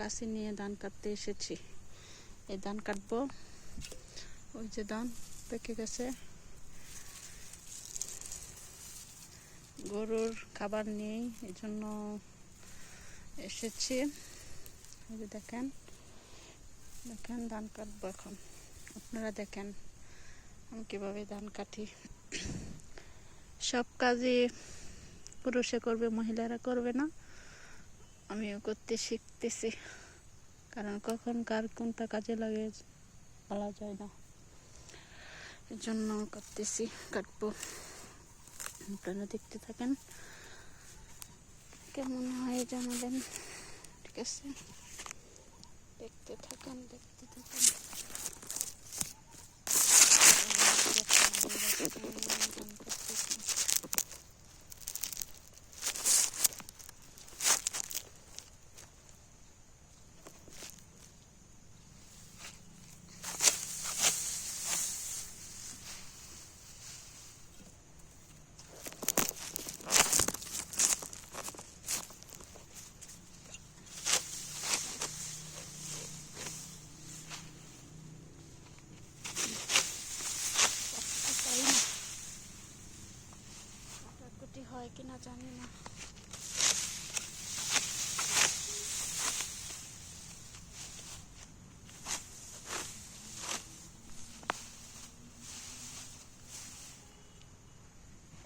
কাশি নিয়ে ধান কাটতে এসেছি। এই ধান কাটবো। ওই যে ধান পেকে গেছে। গরুর খাবার নেই এই জন্য এসেছি। এই যে দেখেন দেখেন ধান কাটবো এখন। আপনারা দেখেন আমি কীভাবে ধান কাটি। সব কাজই পুরুষে করবে, মহিলারা করবে না। আমিও করতে শিখতেছি। কারণ কখন কার কোনটা কাজে লাগে বলা যায় না। এর জন্য করতেছি, কাটবো। আপনারা দেখতে থাকেন। কেমন হয় জানাবেন? ঠিক আছে। দেখতে থাকেন দেখতে থাকেন। পারি না কাটাকুটি হয় কিনা জানি না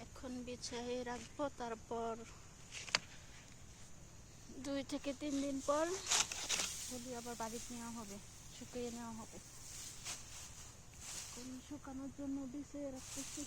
এখন বিছাই রাখব, তারপর দুই থেকে তিন দিন পর গুলি আবার বাড়িতে নেওয়া হবে, শুকিয়ে নেওয়া হবে। শুকানোর জন্য বিছিয়ে রাখতেছি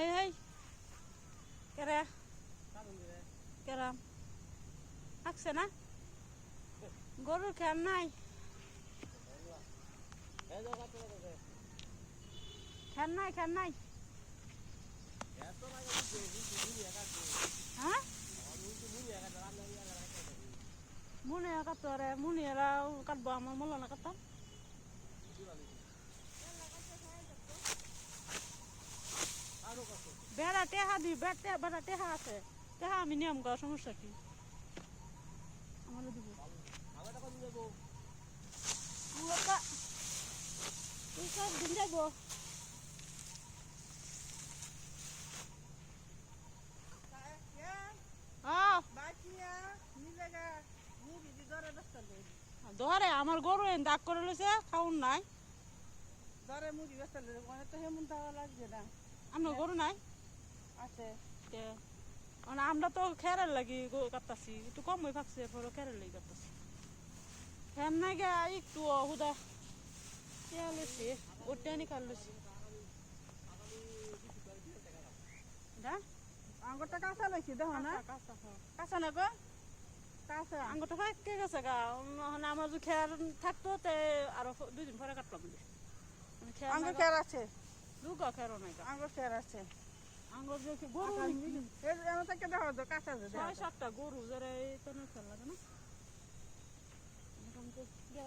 এই এই কেরা কেরাম থাকছে না? গরুর খেয়ার নাই? নাই হ্যাঁ? বেড়া টেহা দি বেড়া টেহা আছে। টেহা আমি নিয়ম করার সমস্যা কি আমারও দিব আমরা তুই হ্যাঁ ধরে আমার গরু দাগ করে লইছে খাউন নাই। দরে মুড়ি বেসালে মানে তো হেমন দেওয়া লাগছে না। আমরা গরু নাই। আছে। তে, মানে আমরা তো খেরের লাগি কাটতাছি একটু কম হয়ে থাকছে পরে খেরের লাগি কাটতাছি। ফ্যান নাই গে একটু হুদা তেল নি কাটলেছি আঙ্গুরটা কাঁচা লাগছে দেখো না? কাঁচা হ্যাঁ। কাঁচা না গো? কাঁচা। আঙ্গুরটা ফাঁকে গেছে গা। আমার যদি খেয়ার থাকতো তে আরও ফ- দুই দিন পরে কাটলাম বলে। মানে খেয়ার খেয়ার আছে? দুগা খেয়ারও নাই গা। আঙ্গুর খেয়ার আছে। আঙ্গুর যে গরু এমন থেকে দেখো তো কাঁচা আছে ছয় সাতটা গরু যারা এই তো লাগে না?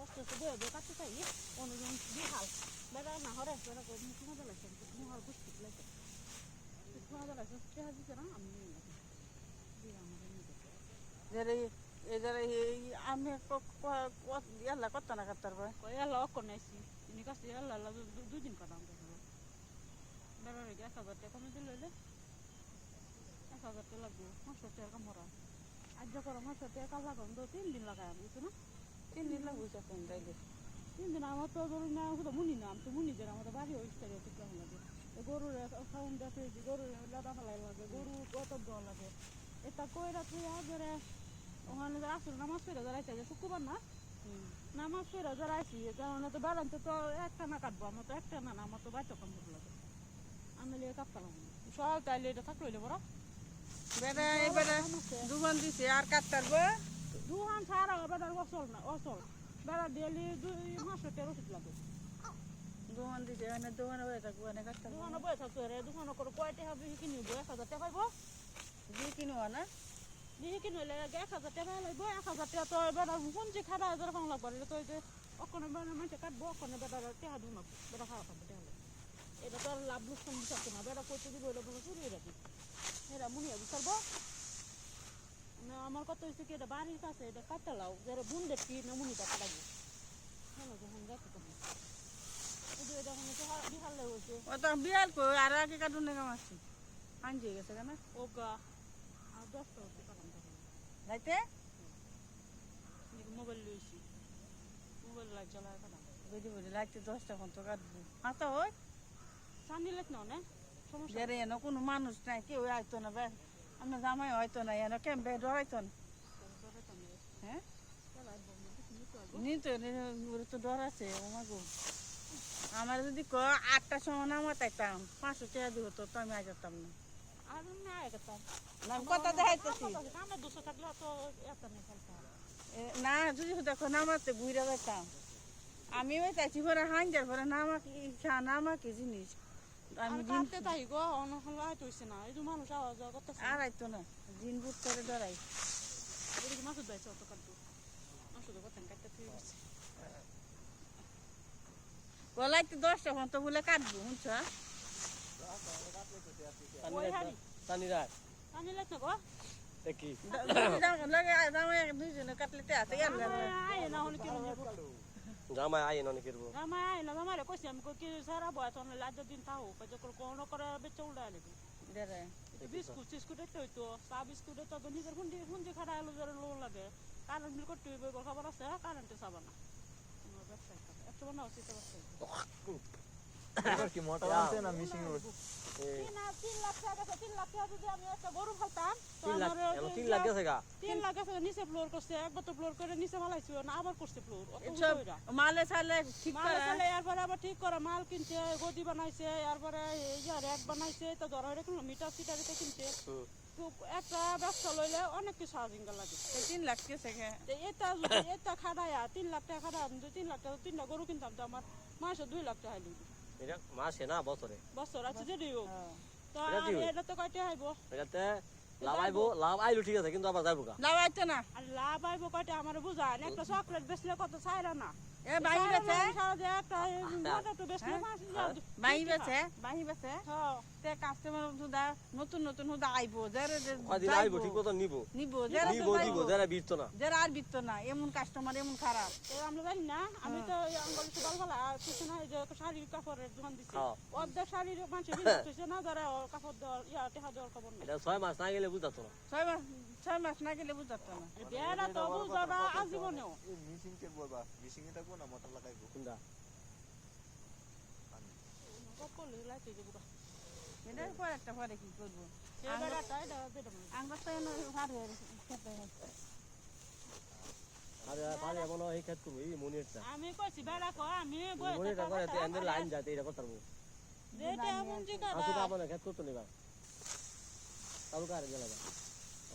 আস্তে বয়ে বয়ে কাটতে চাই। অনুজন বিহাল। বেড়া না হরে বেড়া করে মুখ মজা লাগছে মুহার গুষ্টি লাগছে মুখ মজা লাগছে চেহারা দিচ্ছে না আমি আমার যারা এই যারা এই আমি ইয়াল্লা করতে না করতে পারবে কই আল্লাহ অক্ষর নাইছি ইনি কাছে আল্লাহ আল্লাহ দুই দিন কাটাম দেখো বেড়া রেগে এক হাজার টাকা কমে দিলে এক হাজার টাকা লাগবে পাঁচশো টাকা মরা আজ যখন পাঁচশো টাকা লাগাম তো তিন দিন লাগাই আমি না তিন দিন তাইলে দিন আমার তো ধরুন না শুধু মুনি না আমি তো মুনি দেন আমাদের বাড়ি ওই স্টাইলে ঠিক লাগে? এ গরুর খাউন দেখে গরুর লাদা ফেলাই লাগে গরু কত দেওয়া লাগে এটা কইরা তুই ধরে ওখানে যে আসল নামাজ পড়ে দাঁড়াইছে যে শুক্রবার না? নামাজ পড়ে দাঁড়াইছি কারণ তো বেড়াতে তো একটা না কাটবো আমার তো একটা না না আমার তো বাইতে কম লাগে। আমি লিয়ে কাটতাম সব তাইলে এটা থাকল বড়। বেড়া এবারে দুবান দিছে আর কাটতে পারব দুহান ছাড়া বেড়ার অসল না অচল বেড়া ডেলি দুই মাসের ওষুধ লাগে। দোকান দিছে এনে দোকানে হয়ে থাকব এনে কাটতে দোকানে বয়ে থাকতো রে দোকানে করে কয় টাকা বিহি কিনি বই এক হাজার টাকা পাইব? দিয়ে কিনুয়া না বিহি কিনি হলে এক হাজার টাকা লাগবে এক হাজার টাকা তো এবার পুঞ্জি খাটা হাজার ফাং লাগবে তো যে অকনে বেড়া মানুষে কাটবো অকনে বেড়া টাকা দিন বেড়া খাওয়া খাব টাকা এটা তো আর লাভ লুকসান বিচারতো না বেড়া করতে দিব এটা চুরি রাখি এরা মুনিয়া বিচারবো। আমার কথা হচ্ছে কি এটা বাড়ির কাছে এটা কাটতে লাও যারা বুন দেখি না মুনিটা কাটাবো হ্যালো যখন যাচ্ছে তখন। হয়েছে ও বিয়াল কো আর আগে কাটুন না কামাচ্ছি আনজি গেছে কেন? ওগা আর দশটা হচ্ছে কারণ তখন মোবাইল লইছি। মোবাইল লাইট জ্বালায় কাটাম বুঝি বুঝি লাগতে দশটা ঘন্ট কাটবো। হয় সানি লাইট নাও না? সমস্যা কোনো মানুষ নাই কেউ আইতো না বে আমরা জামাই হয়তো না এনে কেমবে ডরাইতো না হ্যাঁ নিতো তো ডর আছে ও মাগো আমার যদি ক আটটার সময় নামা তাইতাম পাঁচশো টাকা দিব তো আমি আজ যেতাম না না না যদি দেখো নামাতে বুড়া যাইতাম আমি ওই চাইছি পরে হাঞ্জার পরে নামা কি নামা কি জিনিস আমি কাটতে তাই গো অন্য লাইট হইছে না এই মানুষ আওয়াজ যাওয়া করতেছে আর আইতো না দিন বুট করে ডরাই এদিকে মাসুদ ভাই চত কাটবো মাসুদ কথা কাটতে ঠিক আছে গলাই তো দশটা ঘণ্টা বলে কাটবো শুনছ ওই হারি সানি রায় না গো দেখি লাগে জামাই দুইজনে কাটলে আছে না হলে জামাই আইন অনেক করব জামাই আইন আমারে কইছি আমি কই কি সারা বয়স তখন লাজ দিন তাও কাজে কল কোন করে বেচে উড়া লাগি দেরে বিস্কুট সিস্কুট একটা হইতো চা বিস্কুট তো নিজের হুন্ডি হুন্ডি খাটা আলো যারা লোন লাগে কারেন্ট বিল করতে হইবে খবর আছে কারেন্টে চাবা না ব্যবসায় এত বানা হচ্ছে ব্যবসায় এবার কি মোটর না মিশিং। মালে সালে ঠিক মাল করে। এরপরে আবার ঠিক করে মাল কিনছে গদি বানাইছে এরপরে র্যাক বানাইছে তো ধরো মিটার সিটার কিনছে। একটা ব্যবসা লইলে অনেক কিছু আজিঙ্গা লাগে। তিন লাখ কেছে এটা এটা খাড়ায়া তিন লাখ টাকা খাড়া তিন লাখ টাকা তিনটা গরু কিনতাম তো আমার মাসে দুই লাখ টাকা এটা মাসে না বছরে। বছর আছে যদি হোক। হ্যাঁ। তো এটা তো কয়টা আইব? এটাতে লাভ আইবো? লাভ আইলো ঠিক আছে কিন্তু আবার যাইবো গা। লাগাইতো না? আর লাভ আইব কয়টা? আমার বুঝা একটা চকলেট বেচলে কত চাইরা না? এ বাহি বেছে সারা দিয়ে একটা মোটাটো বেচলে হ্যাঁ? পাঁচ হাজার বাহি বেছে বাহি বেছে হ্যাঁ তে কাস্টমার হুদা নতুন নতুন হুদা আইবো যারে কদিন আইবো ঠিক মতো নিবো। নিব যারা নিবো দিব যারা বিরতো না। যারা আর বিত্ত না এমন কাস্টমার এমন খারাপ। তো আমরা জানি না আমি তো আঙ্গল সুবাল বলা কিছু না যে শাড়ির কাপড়ের দোকান দিছি। হ্যাঁ। অর্ধেক শাড়ির মানুষের বিজনেস হইছে না যারা কাপড় দেওয়ার ইয়া টেহা দেওয়ার খবর নাই। এটা ছয় মাস না গেলে বুঝাতো না। ছয় মাস ছয় মাস না গেলে বুঝাতো না। বেড়া তো বুঝাবা আজীবনেও। মিশিং কে বলবা মিশিং এ থাকব না মোটর লাগাইবো? কোনটা? কপল লাইতে দেবো এটার পর একটা পরে কি করব? আঙ্গার তো এনে হার খেতে আরে পারে এমন এই খেত করব এই মনিরটা। আমি কইছি বেড়া কো আমি বই মনিরটা করে তো এন্ডের লাইন যাতে এটা করতে পারব। যেটা এমন জিগা আসলে তো খেত করতে নিবা। তাও কারে গেলা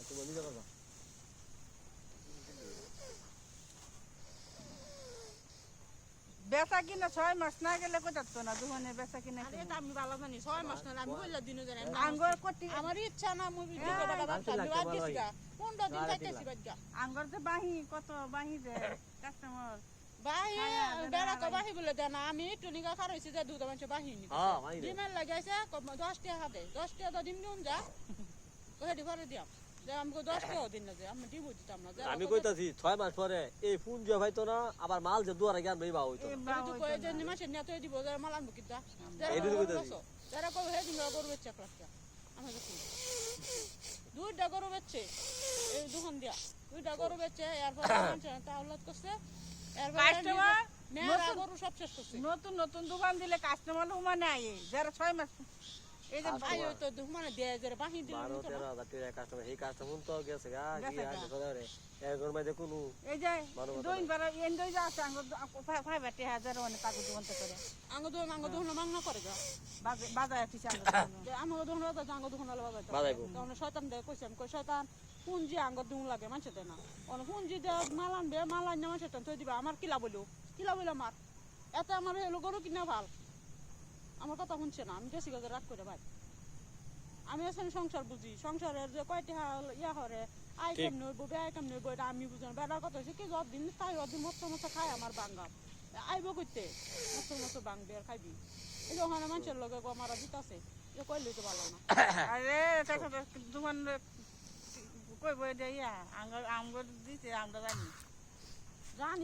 তুমি নিজে করবা বেচা কিনা ছয় মাস না গেলে কোথাও না? দোকানে বেচা কিনা আরে আমি ভালো জানি ছয় মাস না আমি কইলা দিনও জানি আঙ্গর কোটি আমার ইচ্ছা না মুভি দিকে টাকা আনতে আমি লাগতে বাদ পারো গেছি এই। গা পনেরো দিন যাইতেছি লাখ। আঙ্গর যে বাহি কত বাহি যে কাস্টমার বাহি হ্যাঁ, বেড়া কো বাহি। বলে দেন। আমি একটু নিগা খারাইছি যে দুধ মানুষ বাহিনী হ্যাঁ মাই রে ডিমের লাগাইছে ক- দশ টাকা হাতে দশ টাকা তো ডিম যা। কহে ভরে দিয়াম আমি কইতাছি ছয় মাস পরে এই ফোন যে হয়তো না আবার মাল যে দুয়ারে জ্ঞান বইবা হইতো দুইটা গরু বেচছে এই দোকান দিয়া দুইটা গরু বেচছে এরপর তাহলে করছে এরপর নতুন- গরু সব শেষ করছে। নতুন নতুন দোকান দিলে কাস্টমার মানে আয়ে যারা ছয় মাস এই যে ভাই ওই তো মানে দেয় যে বাহি দিল বারো তেরো হাজার টাকা কাস্টমার এই কাস্টমার তো গেছে গা কি গেছে গা। আছে সদারে এরকম কোনো এই যে বারো বছর এন দুই যা আছে আঙ্গর ফাইভ আটি হাজার অনেক কাগজ দোকান করে। আঙ্গ দোকান আঙ্গ দোকান মাংনা করে যা বাজার আটিছে আঙ্গর দোকানে। আমার দোকান বাজার আঙ্গ দোকান বাজার তখন শয়তান দেয় কইছে আমি কই শয়তান পুঞ্জি আঙ্গ দোকান লাগে মানুষ দেয় না। অন পুঞ্জি দে মাল আনবে মাল আনবে মানুষ তুই দিবা। আমার কিলা বলো কিলা বলো আমার এত আমার হলো গরু কিনা ভালো? আমার কথা শুনছে না আমি গেছি গেছে রাগ করে ভাই। আমি আসলে সংসার বুঝি সংসারের যে কয়টা ইয়া হরে আই কেমনে হইব ব্যয় কেমনে হইব এটা আমি বুঝি না। বেড়ার কথা হয়েছে কি যদিন তাই অদিন মস্ত মস্ত খায় আমার বাঙ্গাম আইব করতে মস্ত মস্ত বাংবে আর খাইবি। এই যে ওখানে মানুষের লগে আমার দিতাছে যে কইলে তো ভালো না। আরে দেখো তো তোমার কই বই দিয়া আঙ্গ আঙ্গ দিতে আমরা জানি জানি